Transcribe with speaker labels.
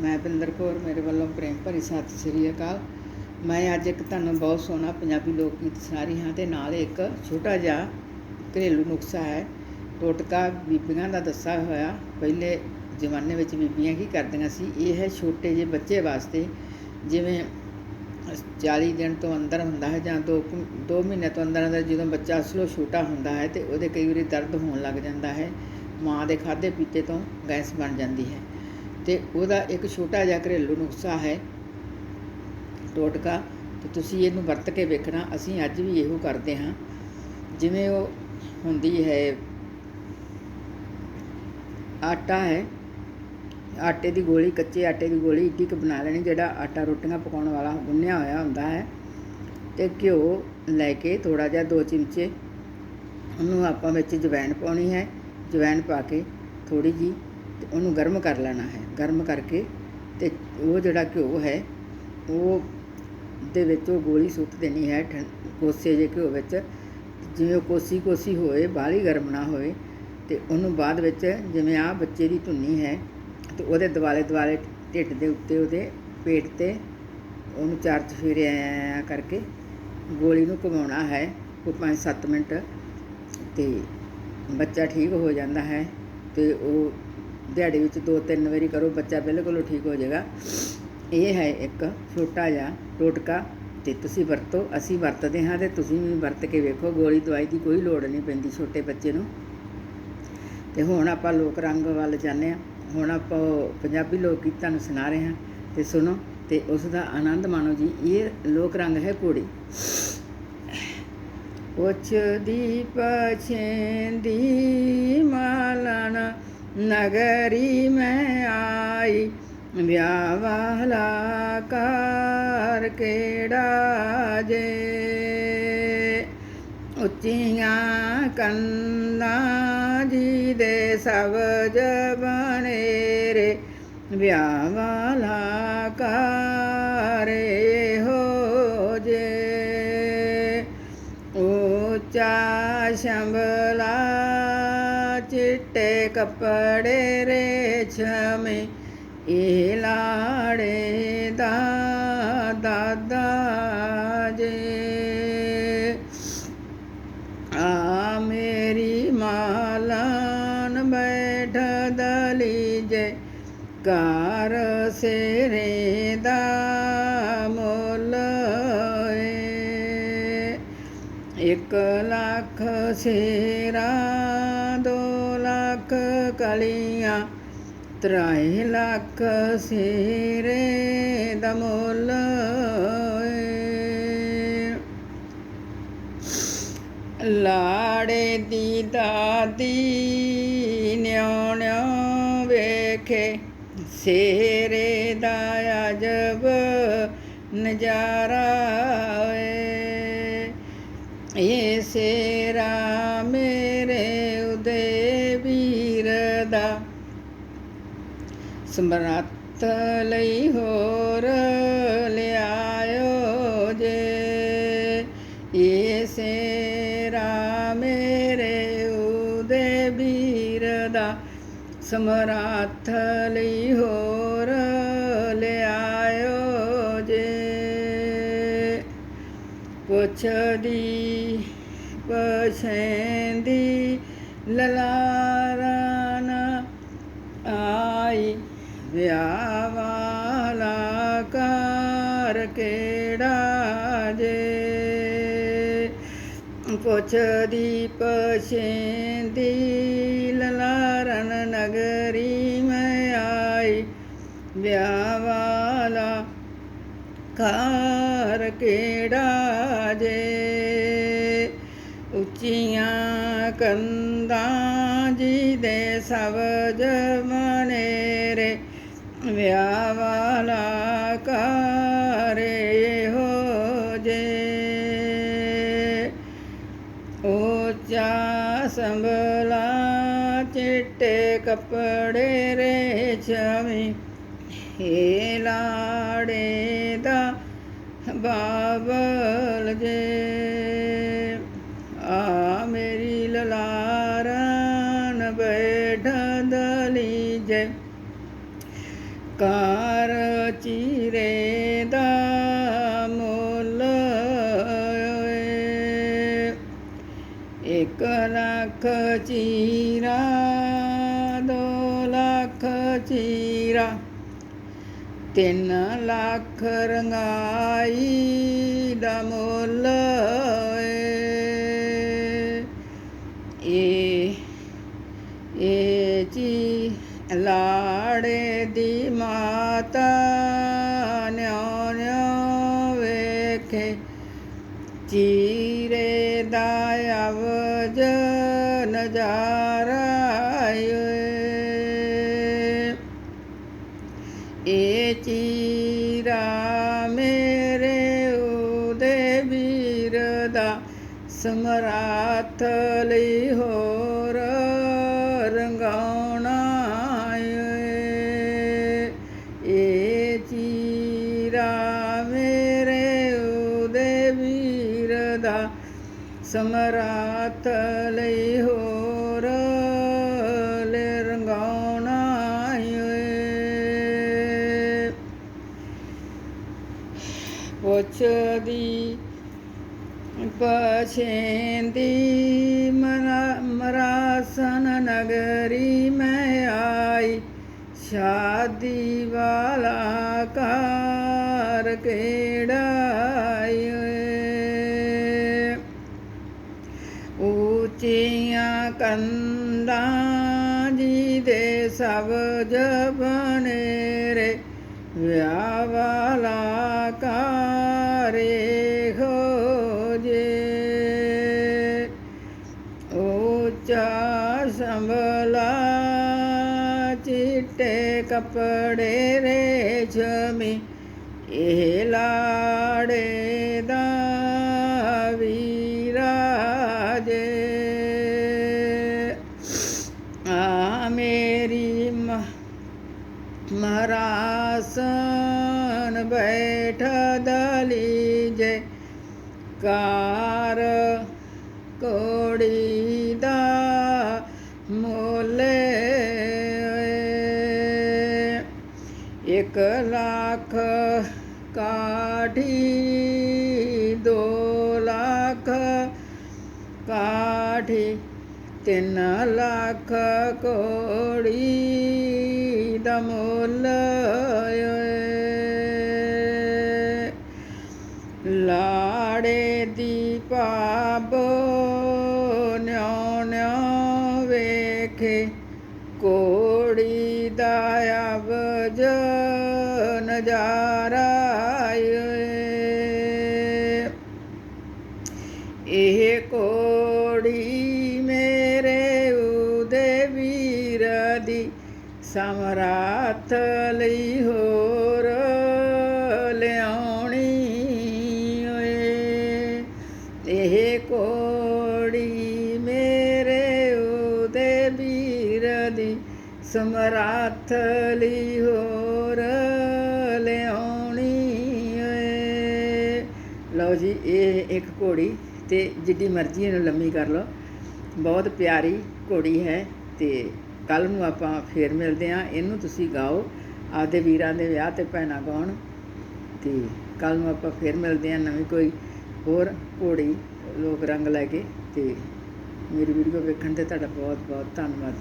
Speaker 1: ਮੈਂ ਬਿੰਦਰ ਕੌਰ, ਮੇਰੇ ਵੱਲੋਂ ਪ੍ਰੇਮ ਭਰੀ ਸਤਿ ਸ੍ਰੀ ਅਕਾਲ। ਮੈਂ ਅੱਜ ਇੱਕ ਤੁਹਾਨੂੰ ਬਹੁਤ ਸੋਹਣਾ ਪੰਜਾਬੀ ਲੋਕ ਗੀਤ ਸੁਣਾ ਰਹੀ ਹਾਂ ਤੇ ਨਾਲ ਇੱਕ ਛੋਟਾ ਜਿਹਾ ਘਰੇਲੂ ਨੁਕਸਾ ਹੈ। ਟੋਟਕਾ ਬੀਬੀਆਂ ਦਾ ਦੱਸਿਆ ਹੋਇਆ, ਪਹਿਲੇ ਜ਼ਮਾਨੇ ਵਿੱਚ ਬੀਬੀਆਂ ਕੀ ਕਰਦੀਆਂ ਸੀ, ਇਹ ਹੈ ਛੋਟੇ ਜਿਹੇ ਬੱਚੇ ਵਾਸਤੇ, ਜਿਵੇਂ 40 ਦਿਨ ਤੋਂ ਅੰਦਰ ਹੁੰਦਾ ਹੈ ਜਾਂ 2 2 ਮਹੀਨੇ ਤੋਂ ਅੰਦਰ ਅੰਦਰ ਜਦੋਂ ਬੱਚਾ ਅਸਲੋਂ ਛੋਟਾ ਹੁੰਦਾ ਹੈ ਤੇ ਉਹਦੇ ਕਈ ਵਾਰੀ ਦਰਦ ਹੋਣ ਲੱਗ ਜਾਂਦਾ ਹੈ, ਮਾਂ ਦੇ ਖਾਦੇ ਪੀਤੇ ਤੋਂ ਗੈਸ ਬਣ ਜਾਂਦੀ ਹੈ। ਤੇ ਉਹਦਾ ਇੱਕ ਛੋਟਾ ਜਿਹਾ ਘਰੇਲੂ ਨੁਸਖਾ ਹੈ ਟੋਟਕਾ, ਤੇ ਤੁਸੀਂ ਇਹਨੂੰ ਵਰਤ ਕੇ ਵੇਖਣਾ, ਅਸੀਂ ਅੱਜ ਵੀ ਇਹੋ ਕਰਦੇ ਹਾਂ। ਜਿਵੇਂ ਉਹ ਹੁੰਦੀ ਹੈ, ਆਟਾ ਹੈ, ਆਟੇ ਦੀ ਗੋਲੀ, ਕੱਚੇ ਆਟੇ ਦੀ ਗੋਲੀ ਇੱਕ ਕੁ ਬਣਾ ਲੈਣੀ, ਜਿਹੜਾ ਆਟਾ ਰੋਟੀਆਂ ਪਕਾਉਣ ਵਾਲਾ ਗੁੰਨਿਆ ਹੋਇਆ ਹੁੰਦਾ ਹੈ। ਤੇ ਘਿਓ ਲੈ ਕੇ ਥੋੜਾ ਜਿਹਾ ਦੋ ਚਮਚੇ ਉਹਨੂੰ ਆਪਾਂ ਵਿੱਚ ਜਵੈਣ ਪਾਉਣੀ ਹੈ। ਜਵੈਣ ਪਾ ਕੇ ਥੋੜੀ ਜੀ ਤੇ ਉਹਨੂੰ ਗਰਮ ਕਰ ਲੈਣਾ ਹੈ। ਗਰਮ ਕਰਕੇ ਅਤੇ ਉਹ ਜਿਹੜਾ ਘਿਓ ਹੈ, ਉਹ ਦੇ ਵਿੱਚ ਉਹ ਗੋਲੀ ਸੁੱਟ ਦੇਣੀ ਹੈ, ਠੰ- ਕੋਸੇ ਜਿਹੇ ਘਿਓ ਵਿੱਚ। ਜਿਵੇਂ ਉਹ ਕੋਸੀ ਕੋਸੀ ਹੋਏ, ਬਾਹਲੀ ਗਰਮ ਨਾ ਹੋਵੇ ਅਤੇ ਉਹਨੂੰ ਬਾਅਦ ਵਿੱਚ ਜਿਵੇਂ ਆਹ ਬੱਚੇ ਦੀ ਧੁੰਨੀ ਹੈ ਅਤੇ ਉਹਦੇ ਦੁਆਲੇ ਦੁਆਲੇ ਢਿੱਡ ਦੇ ਉੱਤੇ ਉਹਦੇ ਪੇਟ ਤੇ ਉਹਨੂੰ ਚਾਰ ਚਫੇਰੇ ਐਂ ਕਰਕੇ ਗੋਲੀ ਨੂੰ ਘੁਮਾਉਣਾ ਹੈ ਕੋਈ 5-7 ਮਿੰਟ ਤੇ ਬੱਚਾ ਠੀਕ ਹੋ ਜਾਂਦਾ ਹੈ ਤੇ ਉਹ ਦਿਹਾੜੀ ਵਿੱਚ ਦੋ ਤਿੰਨ ਵਾਰੀ ਕਰੋ, ਬੱਚਾ ਬਿਲਕੁਲ ਠੀਕ ਹੋ ਜਾਏਗਾ। ਇਹ ਹੈ ਇੱਕ ਛੋਟਾ ਜਿਹਾ ਟੋਟਕਾ ਤੇ ਤੁਸੀਂ ਵਰਤੋ, ਅਸੀਂ ਵਰਤਦੇ ਹਾਂ ਤੇ ਤੁਸੀਂ ਵੀ ਵਰਤ ਕੇ ਵੇਖੋ, ਗੋਲੀ ਦਵਾਈ ਦੀ ਕੋਈ ਲੋੜ ਨਹੀਂ ਪੈਂਦੀ ਛੋਟੇ ਬੱਚੇ ਨੂੰ। ਤੇ ਹੁਣ ਆਪਾਂ ਲੋਕ ਰੰਗ ਵੱਲ ਜਾਂਦੇ ਹਾਂ। ਹੁਣ ਆਪਾਂ ਉਹ ਪੰਜਾਬੀ ਲੋਕ ਗੀਤਾਂ ਨੂੰ ਸੁਣਾ ਰਹੇ ਹਾਂ ਤੇ ਸੁਣੋ ਤੇ ਉਸ ਦਾ ਆਨੰਦ ਮਾਣੋ ਜੀ, ਇਹ ਲੋਕ ਰੰਗ ਹੈ ਕੋੜੀ ਪੁੱਛਦੀ ਪਛੇਂਦੀ ਮਾਲਣ ਨਗਰੀ ਮੈਂ ਆਈ, ਵਿਆਹ ਵਾਲਾ ਕਰ ਕਿਹੜਾ ਜੇ? ਉੱਚੀਆਂ ਕੰਨਾਂ ਜੀ ਦੇ ਸਬਜ ਬਨੇਰੇ ਵਿਆਹ ਵਾਲਾ ਕਾਰੇ ਹੋ ਜੇ। ਉੱਚਾ ਸ਼ੰਭਲਾ ਚਿੱਟੇ ਕੱਪੜੇ ਰੇਸ਼ਮੇ ਇਹ ਲਾੜੇ ਦਾ ਦਾਦਾ ਜੇ ਆ ਮੇਰੀ ਮਾਲਨ ਬੈਠ ਦਲੀ ਜੇ ਕਾਰ ਸੇਰੇ ਦਾ ਮੁੱਲ ਏ ਇੱਕ ਲੱਖ ਸੇਰਾ ਦੋ ਲੱਖ ਕਲੀਆਂ ਤਰਾਈ ਲੱਖ ਸੇਰੇ ਦਾ ਮੁੱਲ ਲਾੜੇ ਦੀ ਦਾਦੀ ਨਿਉ ਨਿਉ ਵੇਖੇ ਸੇਰੇ ਦਾ ਅਜਬ ਨਜ਼ਾਰਾ ਏ। ਇਹ ਸੇਰਾ ਮੇ ਸਮਰੱਥ ਲਈ ਹੋਰ ਲਿਆਇਓ ਜੇ। ਇਹ ਸੇਰਾ ਮੇਰੇ ਉਦੇ ਵੀਰ ਦਾ ਸਮਰੱਥ ਲਈ ਹੋਰ ਲਿਆਇਓ ਜੇ। ਪੁੱਛਦੀ ਪਛੈਂਦੀ ਲਲਾਰਨ ਆਈ ਵਿਆਹ ਵਾਲਾ ਕਰ ਕਿਹੜਾ ਜੇ? ਪੁੱਛਦੀ ਪਛੈਂਦੀ ਲਲਾਰਨ ਨਗਰੀ ਮੈਂ ਆਈ। ਵਿਆਹ ਵਾਲਾ ਘਰ ਕਿਹੜਾ ਜੇ? ਉੱਚੀਆਂ ਕੰਧਾਂ ਜੀ ਦੇ ਸਬਜ ਜਮ ਵਿਆਹ ਵਾਲਾ ਘਰੇ ਹੋ ਜੇ। ਉੱਚਾ ਸੰਭਲਾ, ਚਿੱਟੇ ਕੱਪੜੇ ਛਵੀ ਹੇ ਲਾੜੇ ਦਾ ਬਾਬਲ ਜੇ। ਮੁੱਲ ਇੱਕ ਲੱਖ ਚੀਰਾ ਦੋ ਲੱਖ ਚੀਰਾ। ਤਿੰਨ ਲੱਖ ਰੰਗਾਈ ਦਾ ਮੁੱਲ ਚੀਰੇ ਦਾ ਅਵਜ ਨਜ਼ਾਰਾ ਏ ਇਹ ਚੀਰਾ ਮੇਰੇ ਉਹਦੇ ਵੀਰ ਦਾ ਸਮਰਾਥ ਲਈ ਹੋਰ ਲੈ ਰੰਗਾਉਣਾ ਏ ਪੁੱਛਦੀ, ਪਛੇਂਦੀ ਮਰਾਸਨ ਨਗਰੀ ਮੈਂ ਆਈ, ਸ਼ਾਦੀ ਵਾਲਾ ਕਾ ਉੱਚੀਆਂ ਜੀ ਦੇ ਸਭ ਜਬਨੇਰੇ ਵਿਆਹ ਵਾਲਾ ਕਾਰੇ ਹੋ ਜੇ। ਉੱਚਾ ਸੰਭਲਾ ਚਿੱਟੇ ਕੱਪੜੇ ਰੇਸ਼ਮੀ ਇਹ ਲਾੜੇ ਦਾ ਮਹਾਰਾਸਨ ਬੈਠ ਦਲੀ ਜੇ ਕਾਰ ਕੋੜੀ ਦਾ ਮੋਲੇ ਇੱਕ ਲੱਖ ਕਾਠੀ ਦੋ ਲੱਖ ਕਾਠੀ ਤਿੰਨ ਲੱਖ ਕੋੜੀ ਦਾ ਮੁੱਲ ਏ ਲਾੜੇ ਪਾਬੋ ਨਿਉ ਨਿਉ ਵੇਖੇ। ਕੋੜੀ ਦਾ ਅਵਜ ਨਜ਼ਾਰਾ ਇਹ ਕੋੜੀ ਮੇਰੇ ਉਹਦੇ ਵੀਰ ਦੀ ਸਮਰਾਥ ਲਈ ਹੋ ਵੀਰ ਦੀ ਸਮਰਾਥ ਲਈ ਹੋਰ ਲਿਆਉਣੀ ਓਏ ਲਓ ਜੀ, ਇਹ ਇੱਕ ਘੋੜੀ ਤੇ ਜਿੱਡੀ ਮਰਜ਼ੀ ਇਹਨੂੰ ਲੰਮੀ ਕਰ ਲਓ। ਬਹੁਤ ਪਿਆਰੀ ਘੋੜੀ ਹੈ ਤੇ ਕੱਲ ਨੂੰ ਆਪਾਂ ਫੇਰ ਮਿਲਦੇ ਆਂ ਇਹਨੂੰ ਤੁਸੀਂ ਗਾਓ, ਆਪਦੇ ਵੀਰਾਂ ਦੇ ਵਿਆਹ ਤੇ ਭੈਣਾਂ ਗਾਉਣ। ਤੇ ਕੱਲ ਨੂੰ ਆਪਾਂ ਫੇਰ ਮਿਲਦੇ ਆਂ ਨਵੀਂ ਕੋਈ ਹੋਰ ਘੋੜੀ ਲੋਕ ਰੰਗ ਲੈ ਕੇ ਤੇ ਮੇਰੀ ਵੀਡੀਓ ਵੇਖਣ ਤੇ ਤੁਹਾਡਾ ਬਹੁਤ ਬਹੁਤ ਧੰਨਵਾਦ।